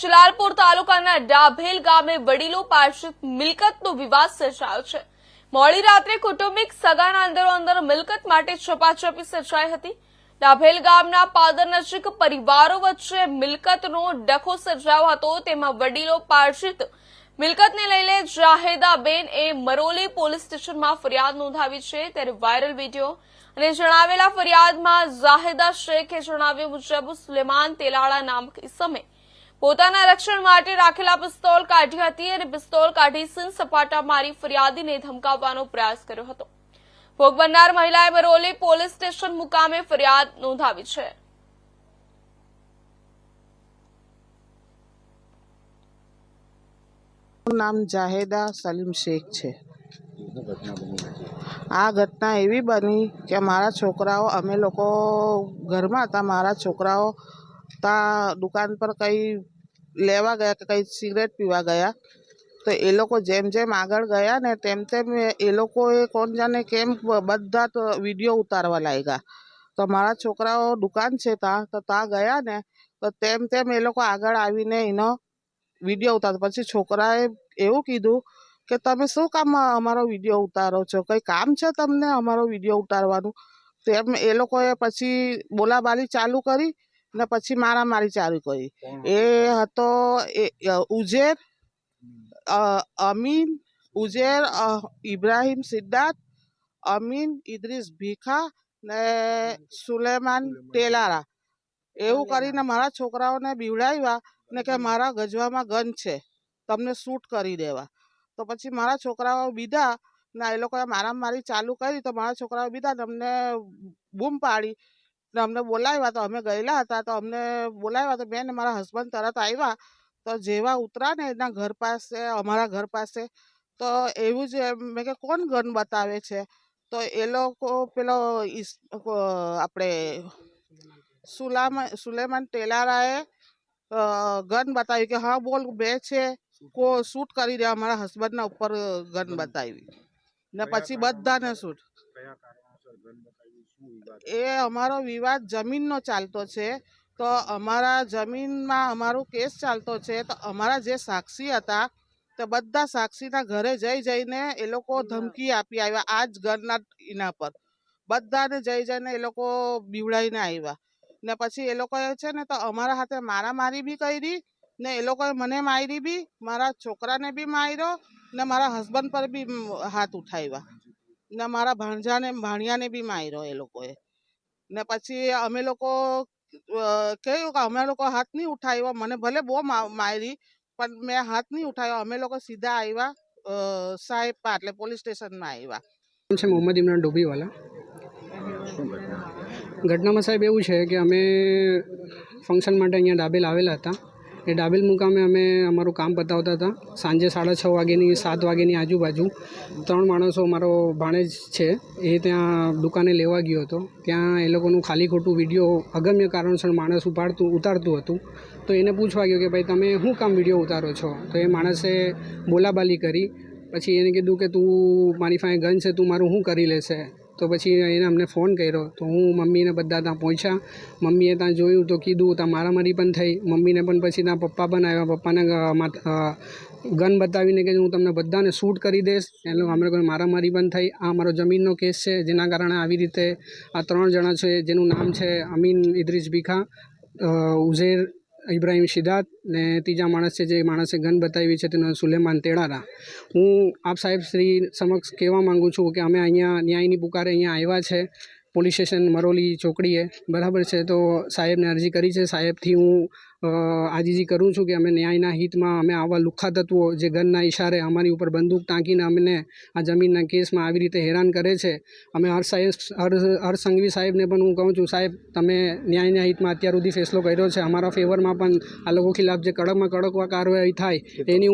જલાલપુર તાલુકાના ડાભેલ ગામે વડીલો પાર્ષદ મિલકતનો વિવાદ સર્જાયો છે. મોડી રાત્રે કુટુંબિક સગાના અંદર મિલકત માટે છપાછપી સર્જાઈ હતી. ડાભેલ ગામના પાદર નજીક પરિવારો વચ્ચે મિલકતનો ડખો સર્જાયો હતો. તેમાં વડીલો પાર્શ્વિત મિલકતને લઈને જાહેદાબેન એ મરોલી પોલીસ સ્ટેશનમાં ફરિયાદ નોંધાવી છે. ત્યારે વાયરલ વીડિયો અને જણાવેલા ફરિયાદમાં જાહેદા શેખે જણાવ્યું મુજબ સુલેમાન તેલાળા નામક ઇસમે પોતાના રક્ષણ માટે રાખેલા પિસ્તોલ કાઢી હતી અને પિસ્તોલ કાઢી સિંહ સપાટા મારી ફરિયાદીને ધમકાવવાનો પ્રયાસ કર્યો હતો. ભોગ બનનાર મહિલાએ બરોલી પોલીસ સ્ટેશન મુકામે ફરિયાદ નોંધાવી છે. નામ જાહેદા સલીમ શેખ છે. આ ઘટના એવી બની કે મારા છોકરાઓ, અમે લોકો ઘરમાં હતા, મારા છોકરાઓ ત્યાં દુકાન પર કંઈ લેવા ગયા કે કંઈ સિગરેટ પીવા ગયા તો એ લોકો જેમ જેમ આગળ ગયા ને તેમ તેમ એ લોકોએ કોણ જાણે કેમ બધા તો વીડિયો ઉતારવા લાગ્યા તો મારા છોકરાઓ દુકાન છે ત્યાં તો ત્યાં ગયા ને તો તેમ તેમ એ લોકો આગળ આવીને એનો વીડિયો ઉતારતો પછી છોકરાએ એવું કીધું કે તમે શું કામ અમારો વીડિયો ઉતારો છો કંઈ કામ છે તમને અમારો વીડિયો ઉતારવાનું તેમ એ લોકોએ પછી બોલાબાલી ચાલુ કરી ને પછી મારામારી ચાલુ કરી એ હતો ઉજેર અમીન ઉજેર ઇબ્રાહિમ સિદ્ધાર્થ અમીન ઇદ્રીસ ભીખા ને સુલેમાન ટેલારા. એવું કરીને મારા છોકરાઓને બીવડાવ્યા ને કે મારા ગજવામાં ગન છે. તમને શૂટ કરી દેવા. તો પછી મારા છોકરાઓ બીધા ને એ લોકોએ મારામારી ચાલુ કરી તો મારા છોકરાઓ બીધા તમને બૂમ પાડી. ને અમને બોલાવ્યા તો અમે ગયેલા હતા તો અમને બોલાવ્યા તો બેન મારા હસબન્ડ તરત આવ્યા. તો જેવા ઉતરા ને એના ઘર પાસે અમારા ઘર પાસે તો એવું જ મેં કે કોણ ગન બતાવે છે? તો એ લોકો પેલો આપણે સુલામા સુલેમાન ટેલારાએ ગન બતાવ્યું કે હા બોલ બે છે. કો શૂટ કરી દે અમારા હસબન્ડના ઉપર ગન બતાવી. ને પછી બધાને શૂટ. એ અમારો વિવાદ જમીનનો ચાલતો છે. તો અમારા જમીનમાં અમારો કેસ ચાલતો છે. તો અમારા જે સાક્ષી હતા તો બધા સાક્ષીના ઘરે જઈ જઈને એ લોકો ધમકી આપી આવ્યા આ જ ઘરના એના પર. બધાને જઈ જઈને એ લોકો બીવડાઈને આવ્યા. ને પછી એ લોકોએ છે ને તો અમારા હાથે મારામારી બી કરી ને એ લોકોએ મને મારી બી મારા છોકરાને બી માર્યો ને મારા હસબન્ડ પર બી હાથ ઉઠાવ્યા. ને મારા ભાણજાને, ભાણિયાને બી માર્યો એ લોકોએ. ને પછી અમે લોકો કહ્યું કે અમે લોકો હાથ નહીં ઉઠાવ્યો. મને ભલે બહુ મારી, પણ મેં હાથ નહીં ઉઠાવ્યો. અમે લોકો સીધા આવ્યા સાહેબ એટલે પોલીસ સ્ટેશનમાં આવ્યા. છે? મોહમ્મદ ઇમરાન ડોબીવાલા ઘટનામાં સાહેબ એવું છે કે અમે ફંક્શન માટે અહીંયા ડાબેલ આવેલા હતા. એ ડાબેલ મુકામે અમે અમારું કામ પતાવતા હતા. સાંજે સાડા છ વાગ્યાની, સાત વાગ્યાની આજુબાજુ ત્રણ માણસો મારો ભાણેજ છે, એ ત્યાં દુકાને લેવા ગયો હતો. ત્યાં એ લોકોનું ખાલી ખોટું વીડિયો અગમ્ય કારણસર માણસ ઉપાડતું, ઉતારતું હતું. તો એને પૂછવા ગયો કે, ભાઈ, તમે શું કામ વીડિયો ઉતારો છો? તો એ માણસે બોલાબાલી કરી. પછી એને કીધું કે, તું મારી પાસે ગન છે, તું મારું શું કરી લેશે? તો પછી એને અમને ફોન કર્યો. તો હું મમ્મીને બધા ત્યાં પહોંચ્યા. મમ્મીએ ત્યાં જોયું તો કીધું, ત્યાં મારામારી પણ થઈ. મમ્મીને પણ પછી ત્યાં પપ્પા પણ આવ્યા પપ્પાને ગન બતાવીને કે હું તમને બધાને શૂટ કરી દઈશ. એટલે અમે લોકોને મારામારી પણ થઈ. આ મારો જમીનનો કેસ છે, જેના કારણે આવી રીતે આ ત્રણ જણા છે, જેનું નામ છે અમીન ઇદ્રીસ ભીખા ઉઝેર ઇબ્રાહિમ શિદાત ને ત્રીજા માણસ છે જે માણસે ગન બતાવી છે તેનો સુલેમાન તેડારા. હું આપ સાહેબ શ્રી સમક્ષ કહેવા માગું છું કે અમે અહીંયા ન્યાયની પુકારે અહીંયા આવ્યા છે. પોલીસ સ્ટેશન મરોલી ચોકડીએ. બરાબર છે તો સાહેબને અરજી કરી છે. સાહેબથી હું આજીજી કરું છું કે અમે ન્યાયના હિતમાં અમે આવા લુખ્ખા તત્વો જે ગનના ઇશારે અમારી ઉપર બંદૂક ટાંકીને અમને આ જમીનના કેસમાં આવી રીતે હેરાન કરે છે. અમે હર સાહેબ હર હર સંઘવી સાહેબને પણ હું કહું છું સાહેબ તમે ન્યાયના હિતમાં અત્યાર સુધી ફેસલો કર્યો છે. અમારા ફેવરમાં પણ આ લોકો ખિલાફ જે કડકમાં કડકવા કાર્યવાહી થાય એની